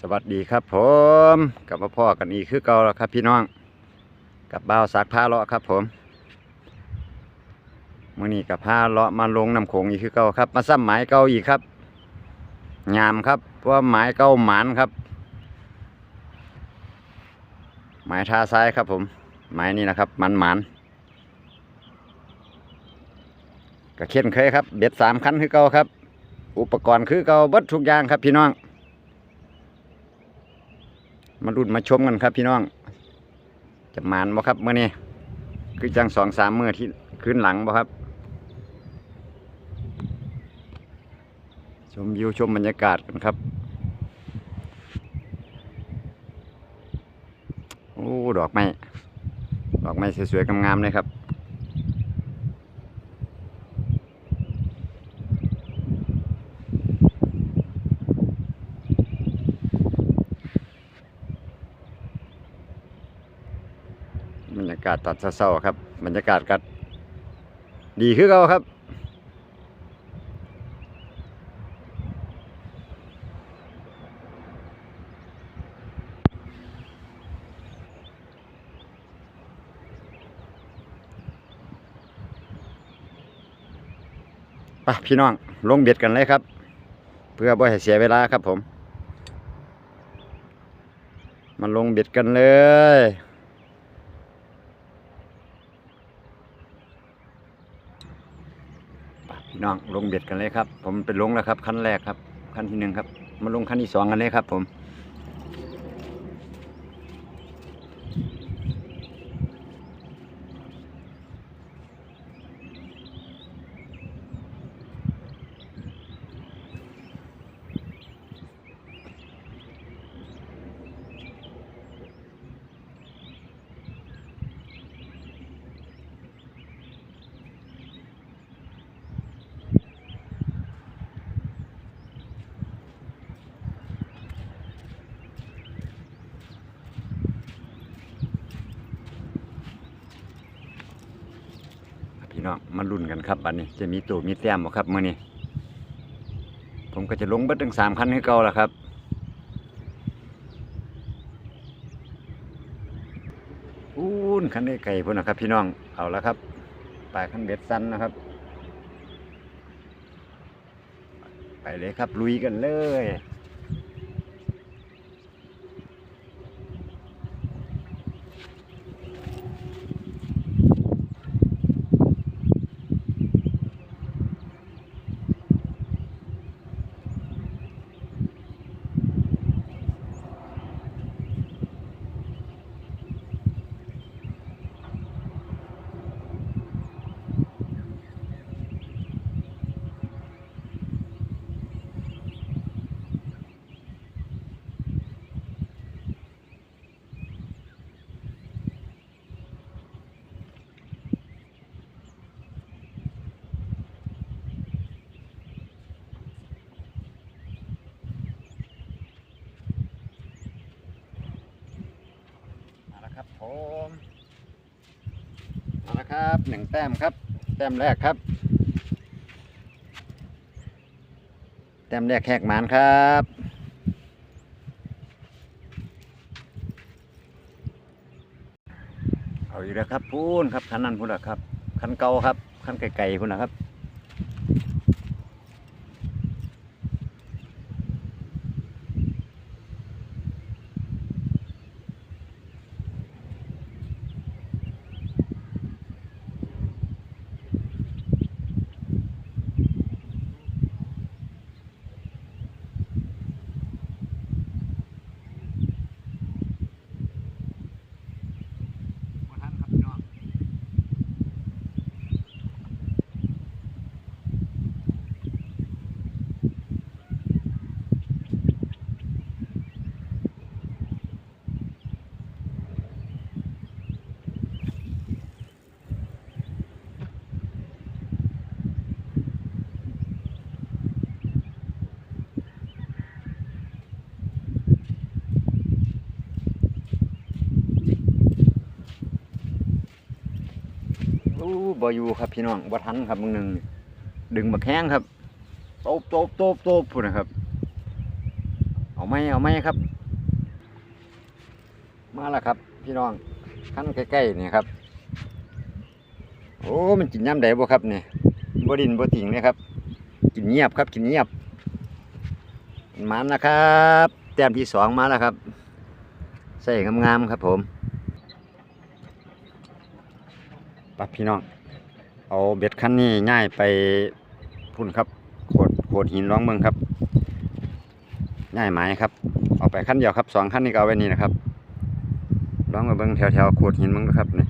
สวัสดีครับผมกลับมาพ่อกันอีกคือเก่าแล้วครับพี่น้องกับบ่าวสักผ้าเลาะครับผมมื่อนี้กับผ้าเลาะมาลงน้ำโขงอีกคือเก่าครับ มาซ้ำหมายเก่าอีกครับงามครับเพราะว่าหมายเก่าหมานครับ หมายท่าซ้ายครับผม หมายนี้นะครับมันหมานกระเข็นเคยครับเบ็ดสามคันคือเก่าครับ อุปกรณ์คือเก่าเบิดทุกอย่างครับพี่น้อง มาดุนมาชมกันครับพี่น้อง จะมานบ่ครับเมื่อนี้คือจังสองสามเมื่อที่ขึ้นหลังบ่ครับ ชมวิวชมบรรยากาศกันครับโอ้ดอกไม้ดอกไม้สวยๆงามๆเลยครับากาศตอนเศร้าๆครับ บรรยากาศก็ดีขึ้นเขาครับ ไปพี่น้อง ลงเบ็ดกันเลยครับ เพื่อบ่ให้เสียเวลาครับผมมาลงเบ็ดกันเลย ไปพี่ น้องลงเบ็ดกันเลยครับ ผมเป็นลงแล้วครับขั้นแรกครับขั้นที่หนึ่งครับมาลงขั้นที่สองกันเลยครับผม น้องมาลุ้นกันครับอันนี้จะมีตัวมีแต้มบ่ครับมื่อนี้ผมก็จะลงเบิดถึงสามคันให้เก่าแล้วครับอู้นคันได้ไก่พุ่นนะครับ พี่น้องเอาล้วครับปลายคันเบ็ดสั้นนะครับ ไปเลยครับลุยกันเลย ผมมาล้วครับหนึ่งแต้มครับ แต้มแรกครับ แต้มแรกแหกหมานครับเอาอีกแล้วครับพูนครับคันนั้นพูนละครับคันเก่าครับคันไก่ๆพูนนะครับทันครับพี่น้อง อู้บอยู่ครับพี่น้องบ่ทันครับมึงหนึ่งดึงบักแข้งครับโตบโตบโตบโตบพูดนะครับ เอาไหมเอาไหมครับ มาแล้วครับ พี่น้องขั้นใกล้ๆนี่ครับโอ้มันกินย่ำใดบ่ครับเนี่ยบ่ดินบ่ติ่งเลยครับ กินเงียบครับ กินเงียบมันนะครับ แต้มที่สองมาแล้วครับ ใส่งามๆครับผม ปับพี่น้อง เอาเบ็ดคันนี้ง่ายไปพุ่นครับโขดโขดหินร้องเมืองครับง่ายไหมครับ เอาไปขั้นเดียวครับสองขั้นนี้ก็เอาไว้นี่นะครับร้องมาเบิ้งแถวๆโขดหินเมึงนะครับนี่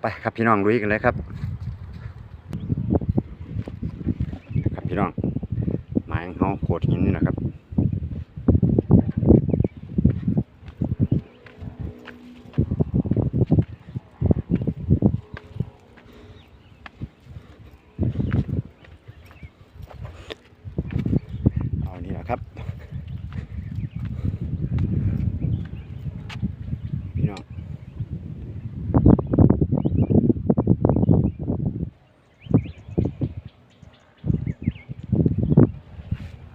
ไปครับพี่น้องลุยกันเลยครับ ครับพี่น้องหมายเขาโขดหินนี่นะครับ เอานี่แหละครับ พี่น้อง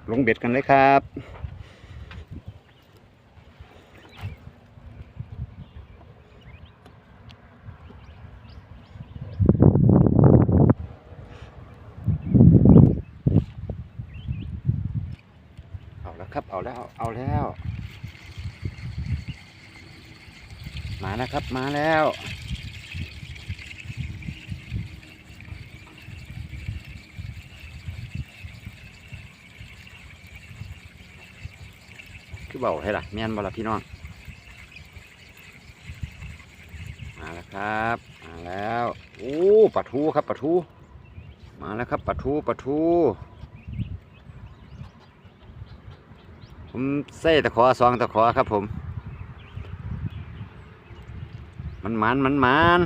ล งเบ็ดกันเลยครับเอาแล้วครับเอาแล้วเอาแล้ว มาแล้วครับมาแล้ว คือเบาให้ล่ะแม่นบ่ล่ะพี่น้องมาแล้วครับมาแล้วโอ้ปลาทูครับปลาทู มาแล้วครับปลาทูปลาทูผมใส่ตะขอสองตะขอครับผม มันมันมันมัน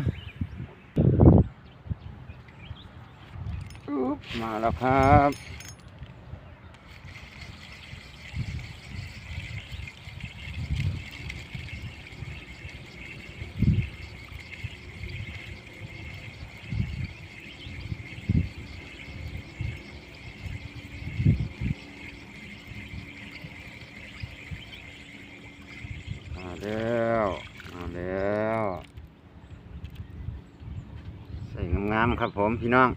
มาแล้วครับ มาแล้วมาแล้ว ใส่งามๆ ครับผมพี่น้อง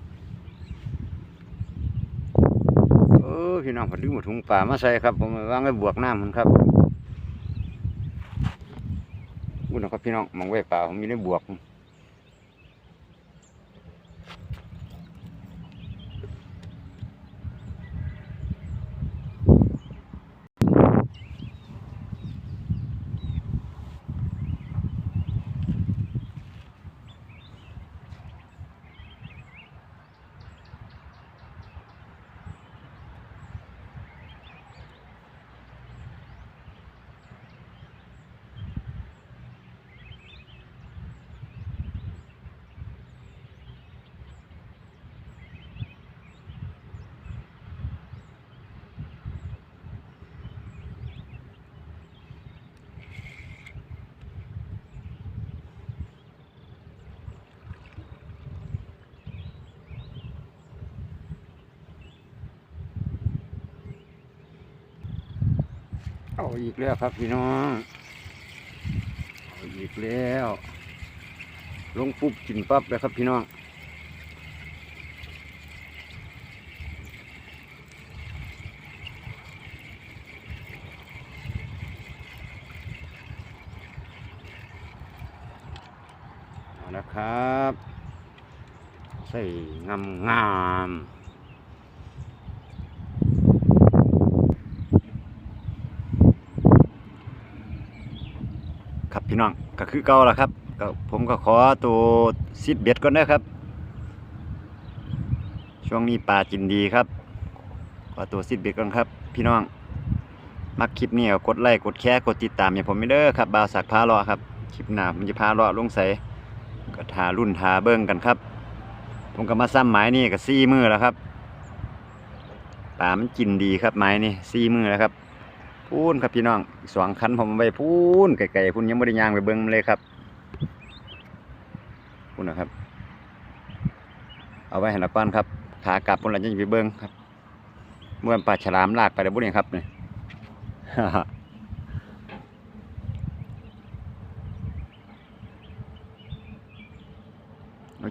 เออพี่น้องผมดึงหมดถุงป่ามาใส่ครับ ผมวางไว้บวกน้ำมันครับบุญนะครับพี่น้องมองไว้ป่าผมมีได้บวก เอาอีกแล้วครับพี่น้องเอาอีกแล้ว ลงปุ๊บกินปั๊บเลยครับพี่น้องเอาละครับ ใส่งามงาม ครับพี่น้องก็คือเก่าแล้วครับก็ผมก็ขอตัวซิดเบ็ดก่อนนะครับ ช่วงนี้ปลากินดีครับ ขอตัวซิดเบ็ดก่อนครับ พี่น้อง มักคลิปนี้ก็กดไลค์กดแชร์กดติดตามอย่างผมไม่เด้อครับบาวสักพาเลาะครับคลิปหน้าผมจะพาเลาะลงใสก็ทารุ่นทาเบิ้งกันครับ ผมก็มาซ้ำไม้นี่ก็ซี่มือแล้วครับปลามันกินดีครับไม้นี่ซี่มือแล้วครับ พูนครับพี่น้องสองคันผมไปพูนไก่ๆพูนยังไม่ได้ยางไปเบิ้งมันเลยครับพูนนะครับ เอาไว้ให้ละก้นครับขากลับพูนเราจะไปเบิ้งครับเมื่อปลาฉลามลากไปแล้วบุญเนี่ครับเนี่ย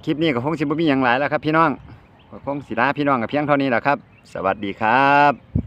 คลิปนี้ก็คงสิบ่มีหยังหลายแล้วครับ พี่น้องก็คงสิลาพี่น้องกับเพียงเท่านี้แหละครับ สวัสดีครับ